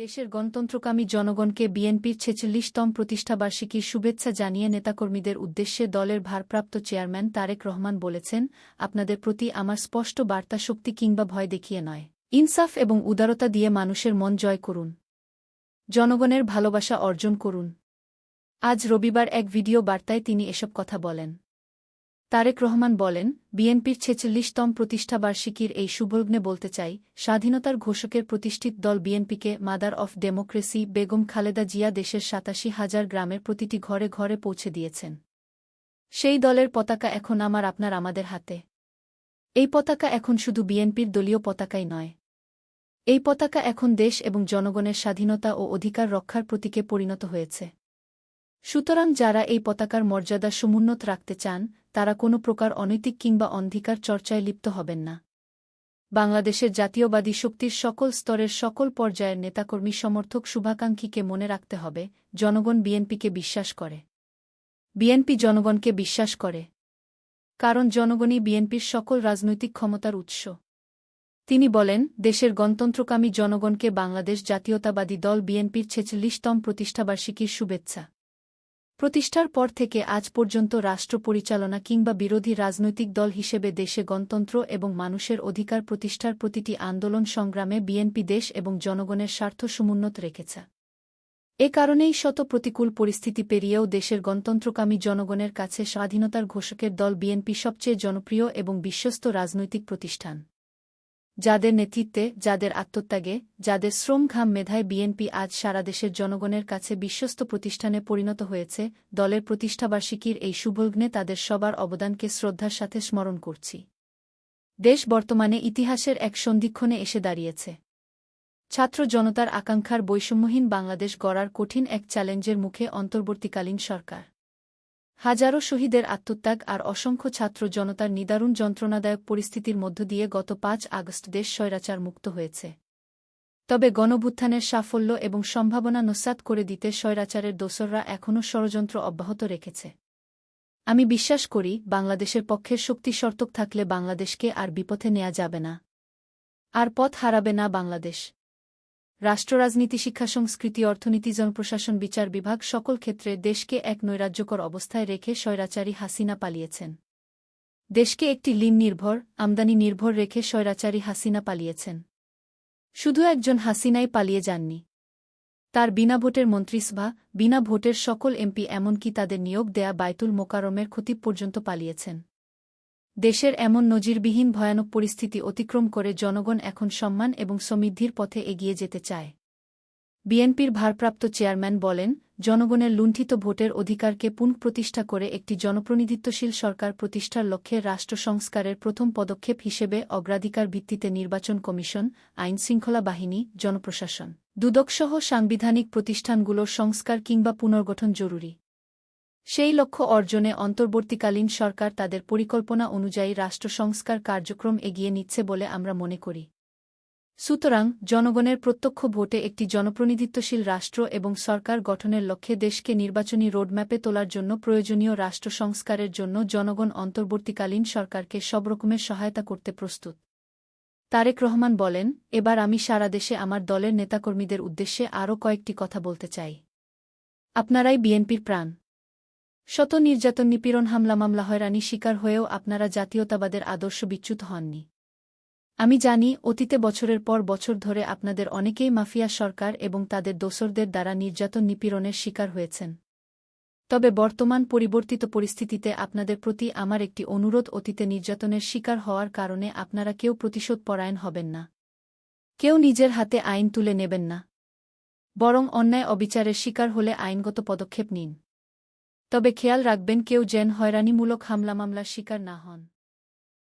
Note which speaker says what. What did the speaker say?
Speaker 1: দেশের গণতন্ত্রকামী জনগণকে বিএনপির ছেচল্লিশতম প্রতিষ্ঠাবার্ষিকীর শুভেচ্ছা জানিয়ে নেতাকর্মীদের উদ্দেশ্যে দলের ভারপ্রাপ্ত চেয়ারম্যান তারেক রহমান বলেছেন, আপনাদের প্রতি আমার স্পষ্ট বার্তা শক্তি কিংবা ভয় দেখিয়ে নয়। ইনসাফ এবং উদারতা দিয়ে মানুষের মন জয় করুন। জনগণের ভালোবাসা অর্জন করুন। আজ রবিবার এক ভিডিও বার্তায় তিনি এসব কথা বলেন। তারেক রহমান বলেন, বিএনপির ছেচল্লিশতম প্রতিষ্ঠাবার্ষিকীর এই শুভলগ্নে বলতে চাই, স্বাধীনতার ঘোষকের প্রতিষ্ঠিত দল বিএনপিকে mother of democracy Begum Khaleda Zia দেশের সাতাশি হাজার গ্রামের প্রতিটি ঘরে ঘরে পৌঁছে দিয়েছেন। সেই দলের পতাকা এখন আমার আপনার আমাদের হাতে। এই পতাকা এখন শুধু বিএনপির দলীয় পতাকাই নয়। এই পতাকা এখন দেশ এবং জনগণের স্বাধীনতা ও অধিকার রক্ষার প্রতীকে পরিণত হয়েছে। সুতরাং যারা এই পতাকার মর্যাদা সমুন্নত রাখতে চান তারা কোনো প্রকার অনৈতিক কিংবা অন্ধিকার চর্চায় লিপ্ত হবেন না। বাংলাদেশের জাতীয়বাদী শক্তির সকল স্তরের সকল পর্যায়ের নেতাকর্মী সমর্থক শুভাকাঙ্ক্ষীকে মনে রাখতে হবে, জনগণ বিএনপিকে বিশ্বাস করে। বিএনপি জনগণকে বিশ্বাস করে। কারণ জনগণই বিএনপির সকল রাজনৈতিক ক্ষমতার উৎস। তিনি বলেন, দেশের গণতন্ত্রকামী জনগণকে বাংলাদেশ জাতীয়তাবাদী দল বিএনপির ছেচল্লিশতম প্রতিষ্ঠাবার্ষিকীর শুভেচ্ছা। প্রতিষ্ঠার পর থেকে আজ পর্যন্ত রাষ্ট্র পরিচালনা কিংবা বিরোধী রাজনৈতিক দল হিসেবে দেশে গণতন্ত্র এবং মানুষের অধিকার প্রতিষ্ঠার প্রতিটি আন্দোলন সংগ্রামে বিএনপি দেশ এবং জনগণের স্বার্থ সমুন্নত রেখেছে। এ কারণেই শত প্রতিকূল পরিস্থিতি পেরিয়েও দেশের গণতন্ত্রকামী জনগণের কাছে স্বাধীনতার ঘোষকের দল বিএনপি সবচেয়ে জনপ্রিয় এবং বিশ্বস্ত রাজনৈতিক প্রতিষ্ঠান। যাদের নেতৃত্বে, যাদের আত্মত্যাগে, যাদের শ্রম ঘাম মেধায় বিএনপি আজ সারা দেশের জনগণের কাছে বিশ্বস্ত প্রতিষ্ঠানে পরিণত হয়েছে, দলের প্রতিষ্ঠাবার্ষিকীর এই শুভলগ্নে তাদের সবার অবদানকে শ্রদ্ধার সাথে স্মরণ করছি। দেশ বর্তমানে ইতিহাসের এক সন্ধিক্ষণে এসে দাঁড়িয়েছে। ছাত্র জনতার আকাঙ্ক্ষার বৈষম্যহীন বাংলাদেশ গড়ার কঠিন এক চ্যালেঞ্জের মুখে অন্তর্বর্তীকালীন সরকার। হাজারো শহীদের আত্মত্যাগ আর অসংখ্য ছাত্র জনতার নিদারুণ যন্ত্রণাদায়ক পরিস্থিতির মধ্য দিয়ে গত পাঁচ আগস্ট দেশ স্বৈরাচার মুক্ত হয়েছে। তবে গণভুত্থানের সাফল্য এবং সম্ভাবনা নস্যাৎ করে দিতে স্বৈরাচারের দোসররা এখনও ষড়যন্ত্র অব্যাহত রেখেছে। আমি বিশ্বাস করি, বাংলাদেশের পক্ষের শক্তি শর্তক থাকলে বাংলাদেশকে আর বিপথে নেয়া যাবে না। আর পথ হারাবে না বাংলাদেশ। রাষ্ট্ররাজনীতি, শিক্ষা, সংস্কৃতি, অর্থনীতি, জনপ্রশাসন, বিচার বিভাগ সকল ক্ষেত্রে দেশকে এক নৈরাজ্যকর অবস্থায় রেখে স্বৈরাচারী হাসিনা পালিয়েছেন। দেশকে একটি লিন নির্ভর, আমদানি নির্ভর রেখে স্বৈরাচারী হাসিনা পালিয়েছেন। শুধু একজন হাসিনাই পালিয়ে যাননি। তার বিনা ভোটের মন্ত্রিসভা বিনা ভোটের সকল এমপি এমনকি তাদের নিয়োগ দেয়া বাইতুল মোকারমের ক্ষতি পর্যন্ত পালিয়েছেন। দেশের এমন নজিরবিহীন ভয়ানক পরিস্থিতি অতিক্রম করে জনগণ এখন সম্মান এবং সমৃদ্ধির পথে এগিয়ে যেতে চায়। বিএনপির ভারপ্রাপ্ত চেয়ারম্যান বলেন, জনগণের লুণ্ঠিত ভোটের অধিকারকে পুনঃপ্রতিষ্ঠা করে একটি জনপ্রতিনিধিত্বশীল সরকার প্রতিষ্ঠার লক্ষ্যে রাষ্ট্র সংস্কারের প্রথম পদক্ষেপ হিসেবে অগ্রাধিকার ভিত্তিতে নির্বাচন কমিশন আইনশৃঙ্খলা বাহিনী, জনপ্রশাসন, দুদকসহ সাংবিধানিক প্রতিষ্ঠানগুলোর সংস্কার কিংবা পুনর্গঠন জরুরি। সেই লক্ষ্য অর্জনে অন্তর্বর্তীকালীন সরকার তাদের পরিকল্পনা অনুযায়ী রাষ্ট্র সংস্কার কার্যক্রম এগিয়ে নিচ্ছে বলে আমরা মনে করি। সুতরাং, জনগণের প্রত্যক্ষ ভোটে একটি জনপ্রতিনিধিত্বশীল রাষ্ট্র এবং সরকার গঠনের লক্ষ্যে দেশকে নির্বাচনী রোডম্যাপে তোলার জন্য প্রয়োজনীয় রাষ্ট্র সংস্কারের জন্য জনগণ অন্তর্বর্তীকালীন সরকারকে সব রকমের সহায়তা করতে প্রস্তুত। তারেক রহমান বলেন, এবার আমি সারা দেশে আমার দলের নেতাকর্মীদের উদ্দেশ্যে আরও কয়েকটি কথা বলতে চাই। আপনারাই বিএনপির প্রাণ। শত নির্যাতন, নিপীড়ন, হামলা, মামলা, হয়রানি, শিকার হয়েও আপনারা জাতীয়তাবাদের আদর্শ বিচ্যুত হননি। আমি জানি, অতীতে বছরের পর বছর ধরে আপনাদের অনেকেই মাফিয়া সরকার এবং তাদের দোসরদের দ্বারা নির্যাতন, নিপীড়নের শিকার হয়েছেন। তবে বর্তমান পরিবর্তিত পরিস্থিতিতে আপনাদের প্রতি আমার একটি অনুরোধ, অতীতে নির্যাতনের শিকার হওয়ার কারণে আপনারা কেউ প্রতিশোধ পরায়ণ হবেন না। কেউ নিজের হাতে আইন তুলে নেবেন না। বরং অন্যায়, অবিচারের শিকার হলে আইনগত পদক্ষেপ নিন। তবে খেয়াল রাখবেন কেউ যেন হয়রানিমূলক হামলা মামলার শিকার না হন।